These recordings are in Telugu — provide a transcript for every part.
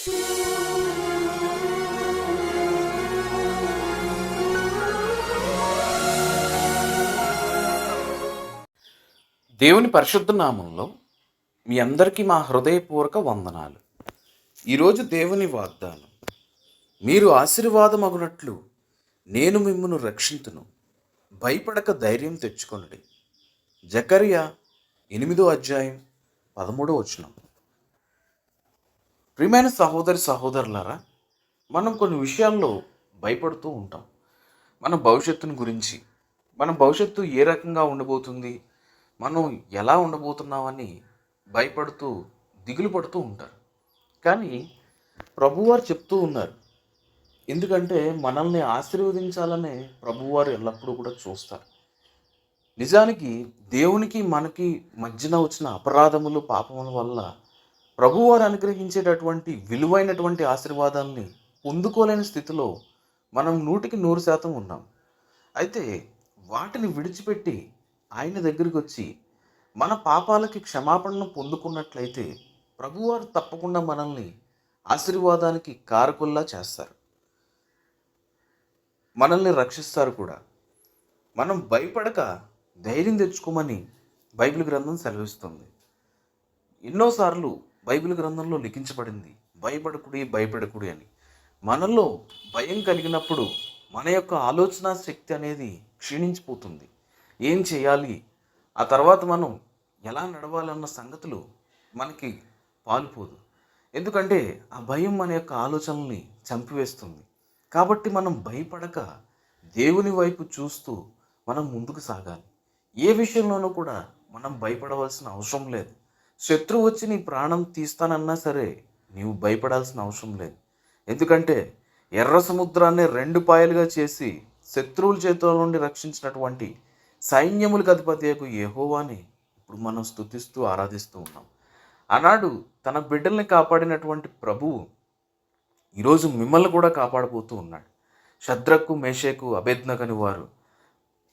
దేవుని పరిశుద్ధ నామంలో మీ అందరికీ మా హృదయపూర్వక వందనాలు. ఈరోజు దేవుని వాగ్దానం మీరు ఆశీర్వాదమగునట్లు నేను మిమ్మను రక్షింతును. భయపడక ధైర్యం తెచ్చుకొనడి. జకరియా ఎనిమిదో అధ్యాయం పదమూడో వచనం. ప్రియమైన సహోదరి సహోదరులారా మనం కొన్ని విషయాల్లో భయపడుతూ ఉంటాం. మన భవిష్యత్తుని గురించి మన భవిష్యత్తు ఏ రకంగా ఉండబోతుంది మనం ఎలా ఉండబోతున్నామని భయపడుతూ దిగులు పడుతూ ఉంటారు. కానీ ప్రభువారు చెప్తూ ఉన్నారు ఎందుకంటే మనల్ని ఆశీర్వదించాలనే ప్రభువారు ఎల్లప్పుడూ కూడా చూస్తారు. నిజానికి దేవునికి మనకి మధ్యన వచ్చిన అపరాధములు పాపముల వల్ల ప్రభువారు అనుగ్రహించేటటువంటి విలువైనటువంటి ఆశీర్వాదాలని పొందుకోలేని స్థితిలో మనం నూటికి నూరు శాతం ఉన్నాం. అయితే వాటిని విడిచిపెట్టి ఆయన దగ్గరికి వచ్చి మన పాపాలకి క్షమాపణను పొందుకున్నట్లయితే ప్రభువారు తప్పకుండా మనల్ని ఆశీర్వాదానికి కారకుల్లా చేస్తారు. మనల్ని రక్షిస్తారు కూడా. మనం భయపడక ధైర్యం తెచ్చుకోమని బైబిల్ గ్రంథం సెలవిస్తుంది. ఎన్నోసార్లు బైబిల్ గ్రంథంలో లిఖించబడింది భయపడకుడి భయపడకుడి అని. మనలో భయం కలిగినప్పుడు మన యొక్క ఆలోచన శక్తి అనేది క్షీణించిపోతుంది. ఏం చేయాలి? ఆ తర్వాత మనం ఎలా నడవాలన్న సంగతులు మనకి పాలుపోదు. ఎందుకంటే ఆ భయం మన యొక్క ఆలోచనల్ని చంపివేస్తుంది. కాబట్టి మనం భయపడక దేవుని వైపు చూస్తూ మనం ముందుకు సాగాలి. ఏ విషయంలోనూ కూడా మనం భయపడవలసిన అవసరం లేదు. శత్రువు వచ్చి నీ ప్రాణం తీస్తానన్నా సరే నీవు భయపడాల్సిన అవసరం లేదు. ఎందుకంటే ఎర్ర సముద్రాన్ని రెండు పాయలుగా చేసి శత్రువుల చేతుల నుండి రక్షించినటువంటి సైన్యములకు అధిపతియకు యహోవాని ఇప్పుడు మనం స్తుతిస్తూ ఆరాధిస్తూ ఉన్నాం. ఆనాడు తన బిడ్డల్ని కాపాడినటువంటి ప్రభువు ఈరోజు మిమ్మల్ని కూడా కాపాడబోతూ ఉన్నాడు. శద్రకు మేషకు అభేజ్ఞకని వారు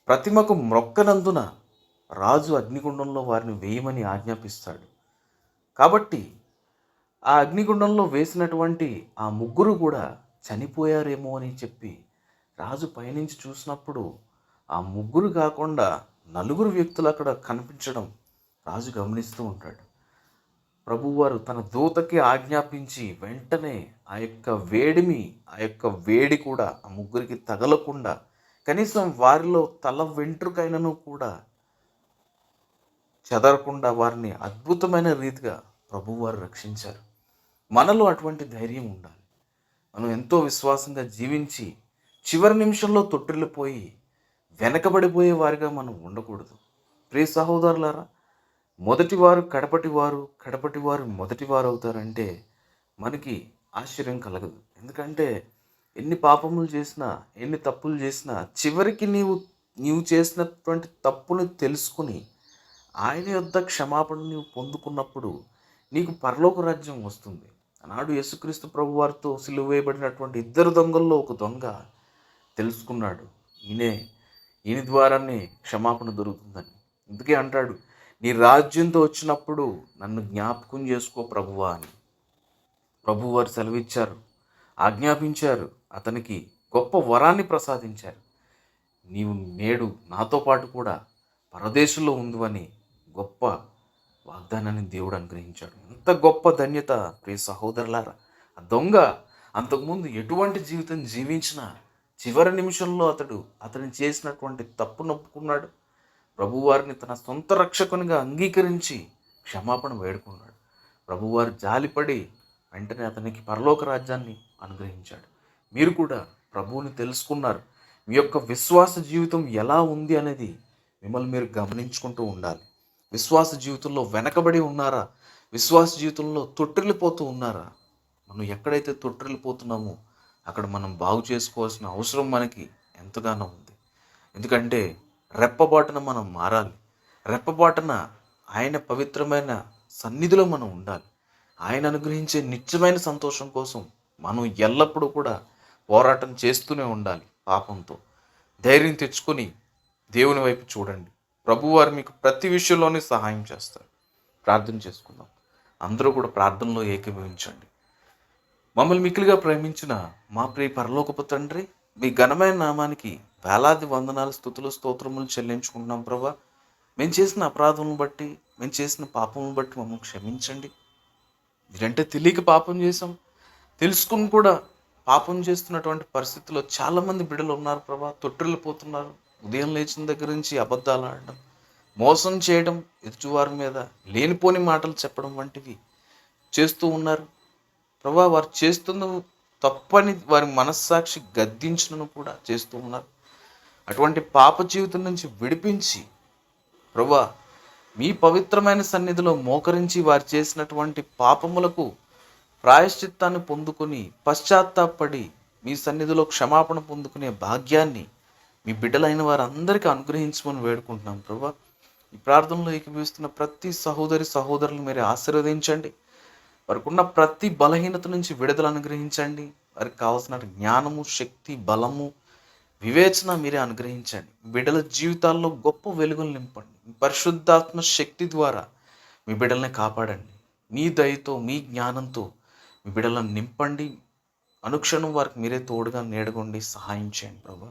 ప్రతిమకు మ్రొక్కనందున రాజు అగ్నిగుండంలో వారిని వేయమని ఆజ్ఞాపిస్తాడు. కాబట్టి ఆ అగ్నిగుండంలో వేసినటువంటి ఆ ముగ్గురు కూడా చనిపోయారేమో అని చెప్పి రాజు పైనుంచి చూసినప్పుడు ఆ ముగ్గురు కాకుండా నలుగురు వ్యక్తులు అక్కడ కనిపించడం రాజు గమనిస్తూ ఉంటాడు. ప్రభువారు తన దూతకి ఆజ్ఞాపించి వెంటనే ఆ యొక్క వేడిమి ఆ యొక్క వేడి కూడా ఆ ముగ్గురికి తగలకుండా కనీసం వారిలో తల వెంట్రుకైనను కూడా చెదరకుండా వారిని అద్భుతమైన రీతిగా ప్రభువారు రక్షించారు. మనలో అటువంటి ధైర్యం ఉండాలి. మనం ఎంతో విశ్వాసంగా జీవించి చివరి నిమిషంలో తొట్టిల్లిపోయి వెనకబడిపోయే వారిగా మనం ఉండకూడదు. ప్రియ సహోదరులారా మొదటివారు కడపటివారు కడపటివారు మొదటివారు అవుతారంటే మనకి ఆశ్చర్యం కలగదు. ఎందుకంటే ఎన్ని పాపములు చేసినా ఎన్ని తప్పులు చేసినా చివరికి నీవు నీవు చేసినటువంటి తప్పుని తెలుసుకుని ఆయన యొద్ద క్షమాపణ నీవు పొందుకున్నప్పుడు నీకు పరలోక రాజ్యం వస్తుంది. ఆనాడు యేసుక్రీస్తు ప్రభు వారితో సిలువ వేయబడినటువంటి ఇద్దరు దొంగల్లో ఒక దొంగ తెలుసుకున్నాడు. ఈయనే ఈయన ద్వారానే క్షమాపణ దొరుకుతుందని. అందుకే అంటాడు నీ రాజ్యంతో వచ్చినప్పుడు నన్ను జ్ఞాపకం చేసుకో ప్రభువా అని. ప్రభువారు సెలవిచ్చారు ఆజ్ఞాపించారు అతనికి గొప్ప వరాన్ని ప్రసాదించారు. నీవు నేడు నాతో పాటు కూడా పరదేశంలో ఉందని గొప్ప వాగ్దానాన్ని దేవుడు అనుగ్రహించాడు. ఎంత గొప్ప ధన్యత ప్రియ సహోదరులారా. ఆ దొంగ అంతకుముందు ఎటువంటి జీవితం జీవించిన చివరి నిమిషంలో అతడు అతను చేసినటువంటి తప్పు నొప్పుకున్నాడు. ప్రభువారిని తన సొంత రక్షకునిగా అంగీకరించి క్షమాపణ వేడుకున్నాడు. ప్రభువారు జాలిపడి వెంటనే అతనికి పరలోక రాజ్యాన్ని అనుగ్రహించాడు. మీరు కూడా ప్రభువుని తెలుసుకున్నారు. మీ యొక్క విశ్వాస జీవితం ఎలా ఉంది అనేది మిమ్మల్ని మీరు గమనించుకుంటూ ఉండాలి. విశ్వాస జీవితంలో వెనకబడి ఉన్నారా? విశ్వాస జీవితంలో తొట్టిల్లిపోతూ ఉన్నారా? మనం ఎక్కడైతే తొట్టిల్లిపోతున్నామో అక్కడ మనం బాగు చేసుకోవాల్సిన అవసరం మనకి ఎంతగానో ఉంది. ఎందుకంటే రెప్పబాటున మనం మారాలి. రెప్పబాటున ఆయన పవిత్రమైన సన్నిధిలో మనం ఉండాలి. ఆయన అనుగ్రహించే నిత్యమైన సంతోషం కోసం మనం ఎల్లప్పుడూ కూడా పోరాటం చేస్తూనే ఉండాలి పాపంతో. ధైర్యం తెచ్చుకొని దేవుని వైపు చూడండి. ప్రభువారు మీకు ప్రతి విషయంలోనే సహాయం చేస్తారు. ప్రార్థన చేసుకుందాం. అందరూ కూడా ప్రార్థనలో ఏకీభవించండి. మమ్మల్ని మిక్కిలిగా ప్రేమించిన మా ప్రియ పరలోకపు తండ్రి మీ ఘనమైన నామానికి వేలాది వందనాలు స్థుతులు స్తోత్రములు చెల్లించుకుంటున్నాం ప్రభా. మేము చేసిన అపరాధములను బట్టి మేము చేసిన పాపములను బట్టి మమ్మల్ని క్షమించండి. మీరంటే తెలియక పాపం చేసాం తెలుసుకుని కూడా పాపం చేస్తున్నటువంటి పరిస్థితుల్లో చాలామంది బిడ్డలు ఉన్నారు ప్రభా. తొట్టిల్లిపోతున్నారు ఉదయం లేచిన దగ్గర నుంచి అబద్ధాలు ఆడడం మోసం చేయడం ఎదుటివారి మీద లేనిపోని మాటలు చెప్పడం వంటివి చేస్తూ ఉన్నారు. ప్రభా వారు చేస్తున్న తప్పని వారి మనస్సాక్షి గద్దించను కూడా చేస్తూ ఉన్నారు. అటువంటి పాప జీవితం నుంచి విడిపించి ప్రభా మీ పవిత్రమైన సన్నిధిలో మోకరించి వారు చేసినటువంటి పాపములకు ప్రాయశ్చిత్తాన్ని పొందుకొని పశ్చాత్తాపడి మీ సన్నిధిలో క్షమాపణ పొందుకునే భాగ్యాన్ని మీ బిడ్డలైన వారందరికీ అనుగ్రహించమని వేడుకుంటున్నాం ప్రభా. ఈ ప్రార్థనలో ఏకీభవిస్తున్న ప్రతి సహోదరి సహోదరులు మీరు ఆశీర్వదించండి. వారికి ఉన్న ప్రతి బలహీనత నుంచి విడుదల అనుగ్రహించండి. వారికి కావాల్సిన జ్ఞానము శక్తి బలము వివేచన మీరే అనుగ్రహించండి. బిడ్డల జీవితాల్లో గొప్ప వెలుగులు నింపండి. పరిశుద్ధాత్మ శక్తి ద్వారా మీ బిడ్డల్ని కాపాడండి. మీ దయతో మీ జ్ఞానంతో మీ బిడ్డలను నింపండి. అనుక్షణం వారికి మీరే తోడుగా నేడగొండి సహాయం చేయండి ప్రభా.